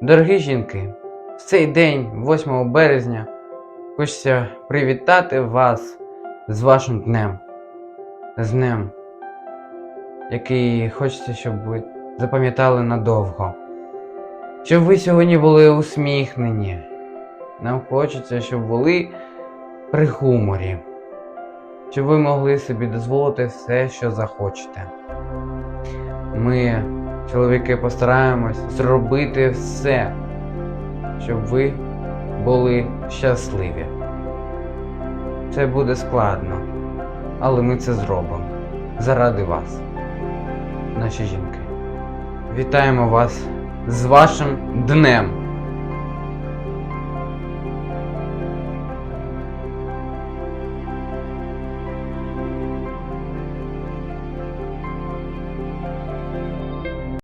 Дорогі жінки, в цей день, 8 березня, хочеться привітати вас з вашим днем. З днем, який хочеться, щоб ви запам'ятали надовго. Щоб ви сьогодні були усміхнені. Нам хочеться, щоб були при гуморі. Щоб ви могли собі дозволити все, що захочете. Ми, чоловіки, постараємось зробити все, щоб ви були щасливі. Це буде складно, але ми це зробимо заради вас, наші жінки. Вітаємо вас з вашим днем!